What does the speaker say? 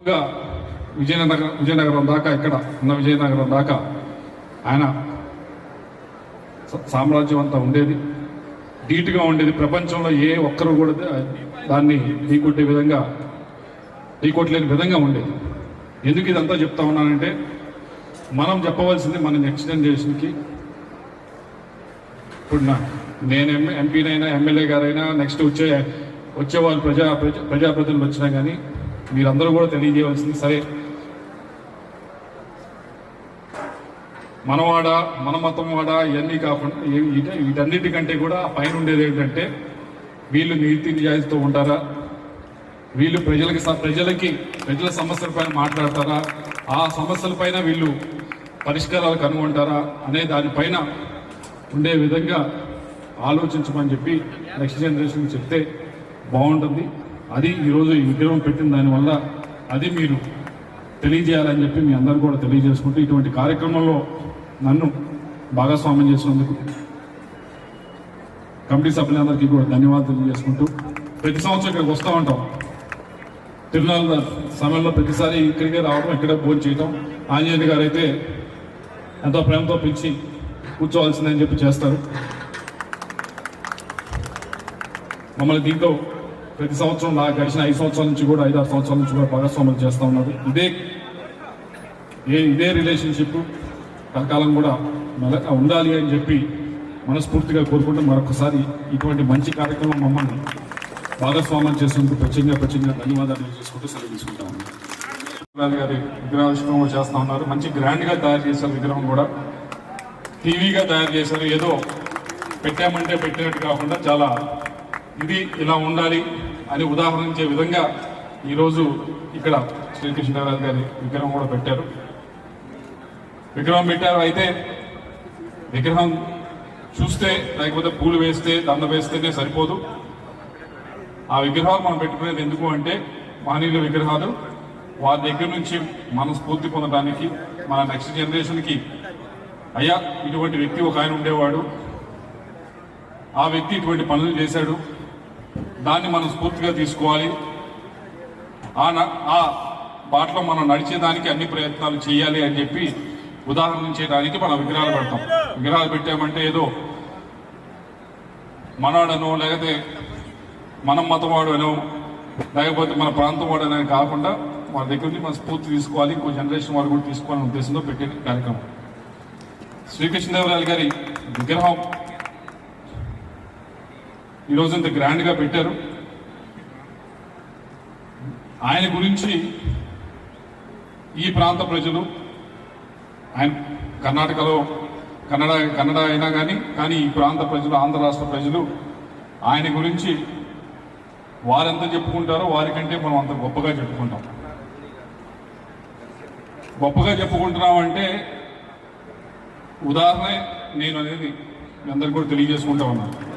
విజయనగరం విజయనగరం దాకా ఇక్కడ ఉన్న విజయనగరం దాకా ఆయన సామ్రాజ్యం అంతా ఉండేది. ధీటుగా ఉండేది. ప్రపంచంలో ఏ ఒక్కరు కూడా దాన్ని ఢీకొట్టే విధంగా ఢీకొట్టలేని విధంగా ఉండేది. ఎందుకు ఇదంతా చెప్తా ఉన్నానంటే మనం చెప్పవలసింది మన నెక్స్ట్ జనరేషన్కి ఇప్పుడు నా నేను ఎం ఎంపీనైనా ఎమ్మెల్యే గారైనా నెక్స్ట్ వచ్చే వచ్చేవాళ్ళు ప్రజా ప్రజా ప్రజాప్రతినిధులు వచ్చినా కానీ మీరందరూ కూడా తెలియజేయవలసింది సరే. మనవాడ మన మతం వాడ ఇవన్నీ కాకుండా వీటన్నిటికంటే కూడా పైన ఉండేది ఏంటంటే వీళ్ళు నీతి నిజాయితీతో ఉంటారా? వీళ్ళు ప్రజలకి ప్రజలకి ప్రజల సమస్యల పైన మాట్లాడతారా? ఆ సమస్యల పైన వీళ్ళు పరిష్కారాలు కనుగొంటారా? అనే దానిపైన ఉండే విధంగా ఆలోచించమని చెప్పి నెక్స్ట్ జనరేషన్ చెప్తే బాగుంటుంది. అది ఈరోజు ఈ విగ్రహం పెట్టిన దానివల్ల అది మీరు తెలియజేయాలని చెప్పి మీ అందరూ కూడా తెలియజేసుకుంటూ ఇటువంటి కార్యక్రమంలో నన్ను భాగస్వామ్యం చేసినందుకు కమిటీ సభ్యులందరికీ కూడా ధన్యవాదాలు తెలియజేసుకుంటూ ప్రతి సంవత్సరం ఇక్కడికి వస్తూ ఉంటాం. తిరునాళ్ళ సమయంలో ప్రతిసారి ఇక్కడికే రావడం ఇక్కడే భోజనం చేయటం. ఆంజనేయులు గారు అయితే ఎంతో ప్రేమతో పిలిచి కూర్చోవాల్సిందని చెప్పి చేస్తారు. మమ్మల్ని దీంతో ప్రతి సంవత్సరం నాకు గడిచిన ఐదు సంవత్సరాల నుంచి కూడా ఐదారు సంవత్సరాల నుంచి కూడా భాగస్వామ్యం చేస్తూ ఉన్నారు. ఇదే ఏ ఇదే రిలేషన్షిప్ కలకాలం కూడా మెల- ఉండాలి అని చెప్పి మనస్ఫూర్తిగా కోరుకుంటూ మరొకసారి ఇటువంటి మంచి కార్యక్రమం మమ్మల్ని భాగస్వామ్యం చేసేందుకు ప్రత్యేకంగా ప్రత్యేకంగా ధన్యవాదాలు చేసుకుంటూ సెలవు తీసుకుంటా ఉన్నాను. గారి విగ్రహావిష్కరణ కూడా చేస్తూ ఉన్నారు. మంచి గ్రాండ్గా తయారు చేశారు విగ్రహం కూడా. టీవీగా తయారు చేశారు. ఏదో పెట్టామంటే పెట్టినట్టు కాకుండా చాలా ఇది ఇలా ఉండాలి. అని ఉదాహరించే విధంగా ఈరోజు ఇక్కడ శ్రీకృష్ణరాజు గారి విగ్రహం కూడా పెట్టారు. విగ్రహం పెట్టారు అయితే విగ్రహం చూస్తే లేకపోతే పూలు వేస్తే దండ వేస్తేనే సరిపోదు. ఆ విగ్రహాలు మనం పెట్టుకునేది ఎందుకు అంటే మానవుల విగ్రహాలు వారి దగ్గర నుంచి మనం స్ఫూర్తి పొందడానికి మన నెక్స్ట్ జనరేషన్కి. అయ్యా ఇటువంటి వ్యక్తి ఒక ఆయన ఉండేవాడు. ఆ వ్యక్తి ఇటువంటి పనులు చేశాడు. దాన్ని మనం స్ఫూర్తిగా తీసుకోవాలి. ఆ న- బాటలో మనం నడిచేదానికి అన్ని ప్రయత్నాలు చేయాలి అని చెప్పి ఉదాహరించడానికి మనం విగ్రహాలు పెడతాం. విగ్రహాలు పెట్టామంటే ఏదో మనవాడనో లేకపోతే మనం మతవాడనో లేకపోతే మన ప్రాంతం వాడనని కాకుండా మన దగ్గర నుంచి మనం స్ఫూర్తి తీసుకోవాలి. ఇంకో జనరేషన్ వాళ్ళు కూడా తీసుకోవాలనే ఉద్దేశంతో పెట్టే కార్యక్రమం. శ్రీకృష్ణదేవరాయలు గారి విగ్రహం ఈరోజు ఇంత గ్రాండ్గా పెట్టారు. ఆయన గురించి ఈ ప్రాంత ప్రజలు ఆయన కర్ణాటకలో కన్నడ కన్నడ అయినా కానీ కానీ ఈ ప్రాంత ప్రజలు ఆంధ్ర రాష్ట్ర ప్రజలు ఆయన గురించి వారెంత చెప్పుకుంటారో వారికంటే మనం అంత గొప్పగా చెప్పుకుంటాం. గొప్పగా చెప్పుకుంటున్నామంటే ఉదాహరణ నేను అనేది మీ అందరికీ కూడా తెలియజేసుకుంటా ఉన్నాను.